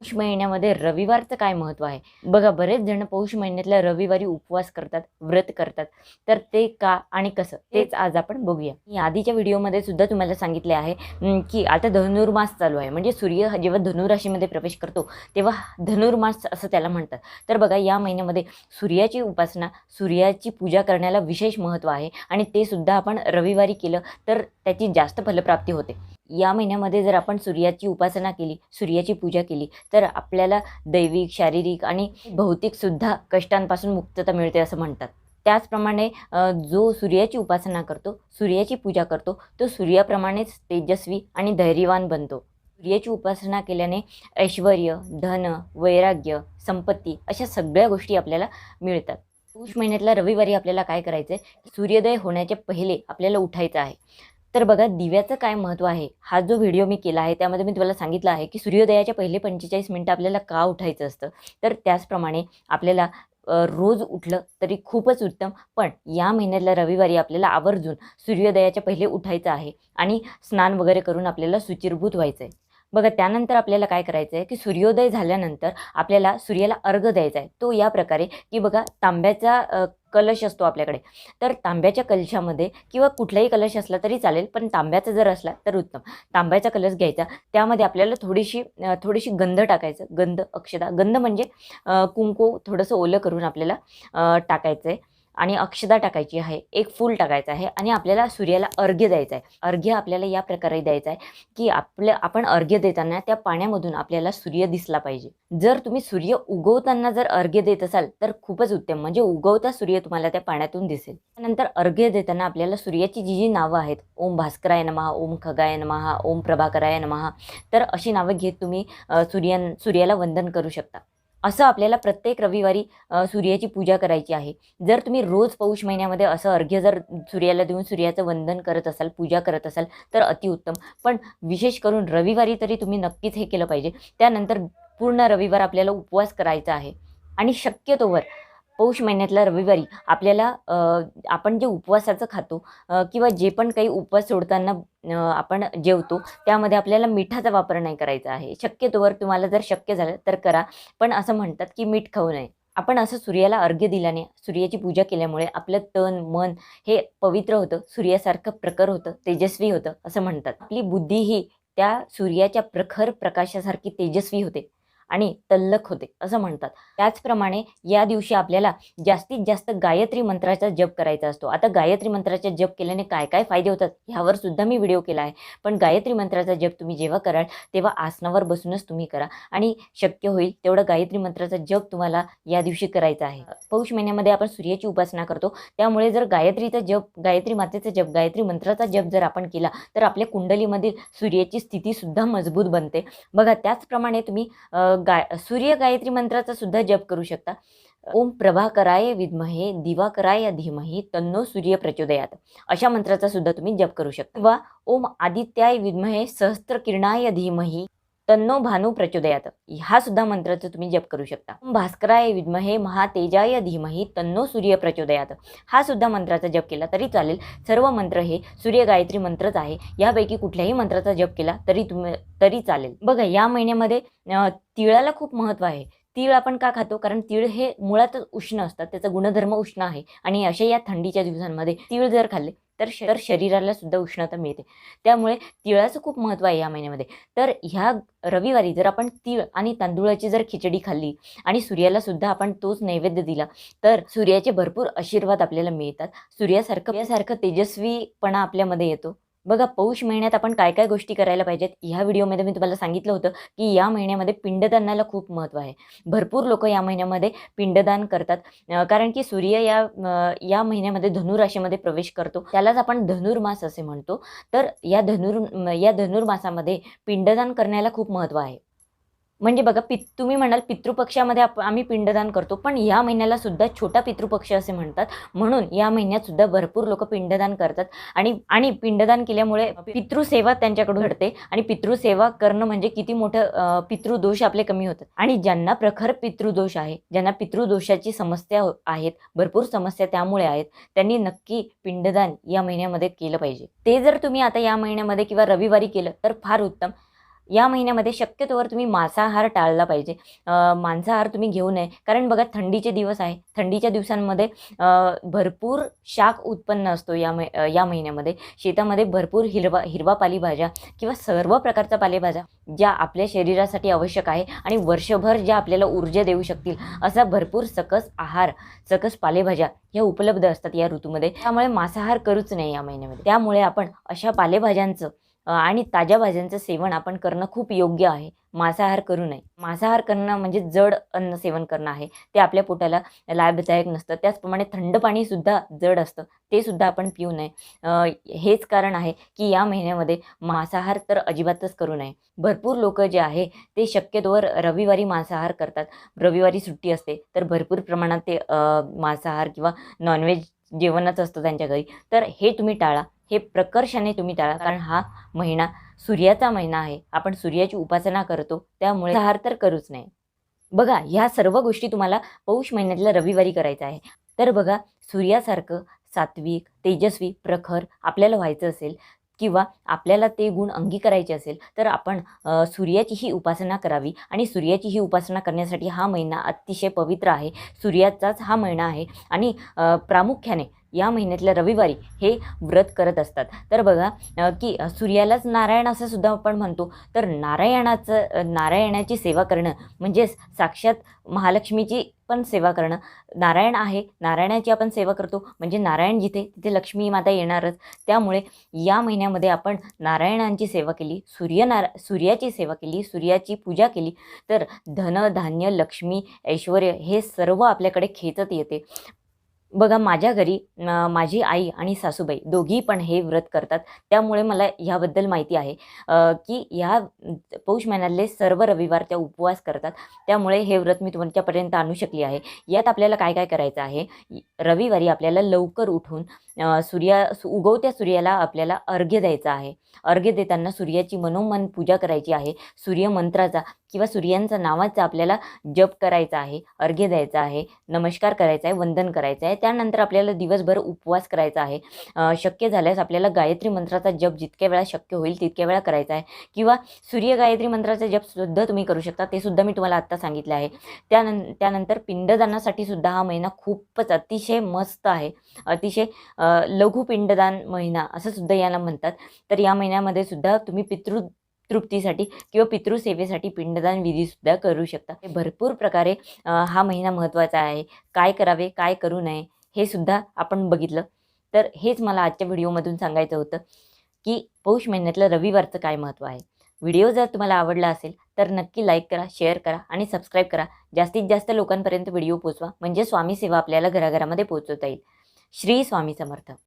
पौष महिन्यामध्ये रविवारचं काय महत्त्व आहे? बघा बरेच जण पौष महिन्यातल्या रविवारी उपवास करतात व्रत करतात. तर ते का आणि कसं? तेच आज आपण बघूया. मी आधीच्या व्हिडिओमध्ये सुद्धा तुम्हाला सांगितले आहे की आता धनुर्मास चालू आहे. म्हणजे सूर्य जेव्हा धनुराशीमध्ये प्रवेश करतो तेव्हा धनुर्मास असं त्याला म्हणतात. तर बघा या महिन्यामध्ये सूर्याची उपासना सूर्याची पूजा करण्याला विशेष महत्त्व आहे आणि ते सुद्धा आपण रविवारी केलं तर त्याची जास्त फलप्राप्ती होते. या महिन्यामध्ये जर आपण सूर्याची उपासना केली सूर्याची पूजा केली तर आपल्याला दैविक शारीरिक आणि भौतिकसुद्धा कष्टांपासून मुक्तता मिळते असं म्हणतात. त्याचप्रमाणे जो सूर्याची उपासना करतो सूर्याची पूजा करतो तो सूर्याप्रमाणेच तेजस्वी आणि धैर्यवान बनतो. सूर्याची उपासना केल्याने ऐश्वर धन वैराग्य संपत्ती अशा सगळ्या गोष्टी आपल्याला मिळतात. पुष महिन्यातल्या रविवारी आपल्याला काय करायचं आहे सूर्योदय होण्याच्या पहिले आपल्याला उठायचं आहे. तर बघा दिव्याचं काय महत्त्व आहे? हा जो व्हिडिओ मी केला आहे त्यामध्ये मी तुम्हाला सांगितलं आहे की सूर्योदयाच्या पहिले पंचेचाळीस मिनटं आपल्याला का उठायचं असतं? तर त्याचप्रमाणे आपल्याला रोज उठलं तरी खूपच उत्तम पण या महिन्यातल्या रविवारी आपल्याला आवर्जून सूर्योदयाच्या पहिले उठायचं आहे आणि स्नान वगैरे करून आपल्याला सुचिरभूत व्हायचं आहे बघा त्यानंतर आपल्याला काय करायचं आहे की सूर्योदय झाल्यानंतर आपल्याला सूर्याला अर्घ द्यायचा आहे तो या प्रकारे की बघा तांब्याचा कलश असतो आपल्याकडे. तर तांब्याच्या कलशामध्ये किंवा कुठलाही कलश असला तरी चालेल पण तांब्याचा जर असला तर उत्तम. तांब्याचा कलश घ्यायचा. त्यामध्ये आपल्याला थोडीशी थोडीशी गंध टाकायचं. गंध अक्षता गंध म्हणजे कुंकू थोडंसं ओलं करून आपल्याला टाकायचं आहे आणि अक्षदा टाकायची आहे एक फूल टाकायचं आहे आणि आपल्याला सूर्याला अर्घ्य द्यायचं आहे. अर्घ्य आपल्याला या प्रकारे द्यायचं आहे की आपल्या आपण अर्घ्य देताना त्या पाण्यामधून आपल्याला सूर्य दिसला पाहिजे. जर तुम्ही सूर्य उगवताना जर अर्घ्य देत असाल तर खूपच उत्तम. म्हणजे उगवता सूर्य तुम्हाला त्या पाण्यातून दिसेल. त्यानंतर अर्घ्य देताना आपल्याला सूर्याची जी जी नावं आहेत ओम भास्कराय नमहा ओम खगाय नमहा ओम प्रभाकराय नमहा तर अशी नावं घेत तुम्ही सूर्य सूर्याला वंदन करू शकता. असं आपल्याला प्रत्येक रविवारी सूर्याची पूजा करायची आहे. जर तुम्ही रोज पौष महिन्यामध्ये असं अर्घ्य जर सूर्याला देऊन सूर्याचं वंदन करत असाल पूजा करत असाल तर अतिउत्तम. पण विशेष करून रविवारी तरी तुम्ही नक्कीच हे केलं पाहिजे. त्यानंतर पूर्ण रविवार आपल्याला उपवास करायचा आहे. आणि शक्यतोवर पौष महिन्यातल्या रविवारी आपल्याला आपण जे उपवासाचं खातो किंवा जे पण काही उपवास सोडताना आपण जेवतो त्यामध्ये आपल्याला मिठाचा वापर नाही करायचा आहे. शक्यतोवर तुम्हाला जर शक्य झालं तर करा. पण असं म्हणतात की मीठ खाऊ नये. आपण असं सूर्याला अर्घ्य दिल्याने सूर्याची पूजा केल्यामुळे आपलं तन मन हे पवित्र होतं सूर्यासारखं प्रखर होतं तेजस्वी होतं असं म्हणतात. आपली बुद्धी ही त्या सूर्याच्या प्रखर प्रकाशासारखी तेजस्वी होते. आणि तल्लख होते असं म्हणतात. त्याचप्रमाणे या दिवशी आपल्याला जास्तीत जास्त गायत्री मंत्राचा जप करायचा असतो. आता गायत्री मंत्राचा जप केल्याने काय काय फायदे होतात ह्यावर सुद्धा मी व्हिडिओ केला आहे. पण गायत्री मंत्राचा जप तुम्ही जेव्हा कराल तेव्हा आसनावर बसूनच तुम्ही करा. आणि शक्य होईल तेवढं गायत्री मंत्राचा जप तुम्हाला या दिवशी करायचा आहे. पौष महिन्यामध्ये आपण सूर्याची उपासना करतो. त्यामुळे जर गायत्रीचा जप गायत्री मातेचा जप गायत्री मंत्राचा जप जर आपण केला तर आपल्या कुंडलीमधील सूर्याची स्थितीसुद्धा मजबूत बनते. बघा त्याचप्रमाणे तुम्ही गाय सूर्य गायत्री मंत्राचा सुद्धा जप करू शकता. ओम प्रभाकराय विद्महे दिवाकराय धीमहि तन्नो सूर्य प्रचोदयात. अशा मंत्राचा सुद्धा तुम्ही जप करू शकता. किंवा ओम आदित्याय विद्महे सहस्त्र किरणाय धीमही तन्नो भानू प्रचोदयात. हा सुद्धा मंत्राचा तुम्ही जप करू शकता. भास्कराय विद्महे महातेजाय धीमही तन्नो सूर्य प्रचोदयात. हा सुद्धा मंत्राचा जप केला तरी चालेल. सर्व मंत्र हे सूर्य गायत्री मंत्रच आहे. यापैकी कुठल्याही मंत्राचा जप केला तरी तुम्ही तरी चालेल. बघा या महिन्यामध्ये तिळाला खूप महत्त्व आहे. तीळ आपण का खातो? कारण तीळ हे मुळातच उष्ण असतात. त्याचा गुणधर्म उष्ण आहे. आणि अशा या थंडीच्या दिवसांमध्ये तीळ जर खाल्ले तर श- तर शरीराला सुद्धा उष्णता मिळते. त्यामुळे तिळाचं खूप महत्त्व आहे या महिन्यामध्ये. तर ह्या रविवारी जर आपण तीळ आणि तांदूळाची जर खिचडी खाल्ली आणि सूर्याला सुद्धा आपण तोच नैवेद्य दिला तर सूर्याचे भरपूर आशीर्वाद आपल्याला मिळतात. सूर्यासारखं यासारखं तेजस्वीपणा आपल्यामध्ये येतो. बघा पौष महिन्यात आपण काय काय गोष्टी करायला पाहिजेत? ह्या व्हिडिओमध्ये मी तुम्हाला सांगितलं होतं की या महिन्यामध्ये पिंडदानाला खूप महत्त्व आहे. भरपूर लोक या महिन्यामध्ये पिंडदान करतात. कारण की सूर्य या या महिन्यामध्ये धनुराशीमध्ये प्रवेश करतो. त्यालाच आपण धनुर्मास असे म्हणतो. तर या धनुर् या धनुर्मासामध्ये पिंडदान करण्याला खूप महत्त्व आहे. म्हणजे बघा पित तुम्ही म्हणाल पितृपक्षामध्ये आप आम्ही पिंडदान करतो पण या महिन्याला सुद्धा छोटा पितृपक्ष असे म्हणतात. म्हणून या महिन्यात सुद्धा भरपूर लोक पिंडदान करतात. आणि आणि पिंडदान केल्यामुळे पितृसेवा त्यांच्याकडून घडते. आणि पितृसेवा करणं म्हणजे किती मोठं पितृदोष आपले कमी होतात. आणि ज्यांना प्रखर पितृदोष आहे ज्यांना पितृदोषाची समस्या हो- आहेत भरपूर समस्या त्यामुळे आहेत त्यांनी नक्की पिंडदान या महिन्यामध्ये केलं पाहिजे. ते जर तुम्ही आता या महिन्यामध्ये किंवा रविवारी केलं तर फार उत्तम. या महिन्यामध्ये शक्यतोवर तुम्ही मांसाहार टाळला पाहिजे. मांसाहार तुम्ही घेऊ नये. कारण बघा थंडीचे दिवस आहे. थंडीच्या दिवसांमध्ये भरपूर शाक उत्पन्न असतो या मै या महिन्यामध्ये. शेतामध्ये भरपूर हिरवा हिरवा पालेभाज्या किंवा सर्व प्रकारचा पालेभाज्या ज्या आपल्या शरीरासाठी आवश्यक आहे आणि वर्षभर ज्या आपल्याला ऊर्जा देऊ शकतील असा भरपूर सकस आहार सकस पालेभाज्या ह्या उपलब्ध असतात या ऋतूमध्ये. त्यामुळे मांसाहार करूच नाही या महिन्यामध्ये. त्यामुळे आपण अशा पालेभाज्यांचं आणि ताज्या भाज्यांचं सेवन आपण करणं खूप योग्य आहे. मांसाहार करू नये. मांसाहार करणं म्हणजे जड अन्न सेवन करणं आहे. ते आपल्या पोटाला लाभदायक नसतं. त्याचप्रमाणे थंड पाणीसुद्धा जड असतं. ते सुद्धा आपण पिऊ नये. हेच कारण आहे की या महिन्यामध्ये मांसाहार तर अजिबातच करू नये. भरपूर लोक जे आहे ते शक्यतोवर रविवारी मांसाहार करतात. रविवारी सुट्टी असते तर भरपूर प्रमाणात ते मांसाहार किंवा नॉनव्हेज जेवणच असतं त्यांच्या घरी. तर हे तुम्ही टाळा. हे प्रकर्षाने तुम्ही टाळा कारण हा महिना सूर्याचा महिना आहे. आपण सूर्याची उपासना करतो त्यामुळे हार तर करूच नाही. बघा ह्या सर्व गोष्टी तुम्हाला पौष महिन्यातल्या रविवारी करायचं आहे. तर बघा सूर्यासारखं सात्विक तेजस्वी प्रखर आपल्याला व्हायचं असेल किंवा आपल्याला ते गुण अंगीकारायचे असेल तर आपण सूर्याची ही उपासना करावी. आणि सूर्याची ही उपासना करण्यासाठी हा महिना अतिशय पवित्र आहे. सूर्याचाच हा महिना आहे. आणि प्रामुख्याने या महिन्यातल्या रविवारी हे व्रत करत असतात. तर बघा की सूर्यालाच नारायण असं सुद्धा आपण म्हणतो. तर नारायणाचं नारायणाची सेवा करणं म्हणजेच साक्षात महालक्ष्मीची पण सेवा करणं. नारायण आहे नारायणाची आपण सेवा करतो. म्हणजे नारायण जिथे तिथे लक्ष्मी माता येणारच. त्यामुळे या महिन्यामध्ये आपण नारायणांची सेवा केली सूर्यनारा सूर्याची सेवा केली सूर्याची पूजा केली. तर धन धान्य लक्ष्मी ऐश्वर हे सर्व आपल्याकडे खेचत येते. बघा माझ्या घरी माझी आई आणि सासूबाई दोघी पण हे व्रत करतात. त्यामुळे मला ह्याबद्दल माहिती आहे की ह्या पौष महिन्यातले सर्व रविवार त्या उपवास करतात. त्यामुळे हे व्रत मी तुमच्यापर्यंत आणू शकली आहे. यात आपल्याला काय काय करायचं आहे? रविवारी आपल्याला लवकर उठून सूर्या सु- उगवत्या सूर्याला आपल्याला अर्घ्य द्यायचा आहे. अर्घ्य देताना सूर्याची मनोमन पूजा करायची आहे. सूर्यमंत्राचा किंवा सूर्यांचा नावाचा आपल्याला जप करायचा आहे अर्घ्य द्यायचा आहे नमस्कार करायचा आहे वंदन करायचं आहे त्यानंतर आपल्याला दिवसभर उपवास करायचा आहे. शक्य झाल्यास आपल्याला गायत्री मंत्राचा जप जितक्या वेळा शक्य होईल तितक्या वेळा करायचा आहे. किंवा सूर्य गायत्री मंत्राचा जपसुद्धा तुम्ही करू शकता ते सुद्धा मी तुम्हाला आत्ता सांगितलं आहे. त्यानं त्यानंतर पिंडदानासाठी सुद्धा हा महिना खूपच अतिशय मस्त आहे. अतिशय लघु पिंडदान महिना असं सुद्धा याला म्हणतात. तर या महिन्यामध्ये सुद्धा तुम्ही पितृ तृप्तीसाठी किंवा पितृसेवेसाठी पिंडदान विधीसुद्धा करू शकता. हे भरपूर प्रकारे हा महिना महत्त्वाचा आहे. काय करावे काय करू नये हे सुद्धा आपण बघितलं. तर हेच मला आजच्या व्हिडिओमधून सांगायचं होतं की पौष महिन्यातलं रविवारचं काय महत्त्व आहे? व्हिडिओ जर तुम्हाला आवडला असेल तर नक्की लाईक करा शेअर करा आणि सबस्क्राईब करा. जास्तीत जास्त लोकांपर्यंत व्हिडिओ पोचवा म्हणजे स्वामी सेवा आपल्याला घराघरामध्ये पोचवता येईल. श्री स्वामी समर्थ.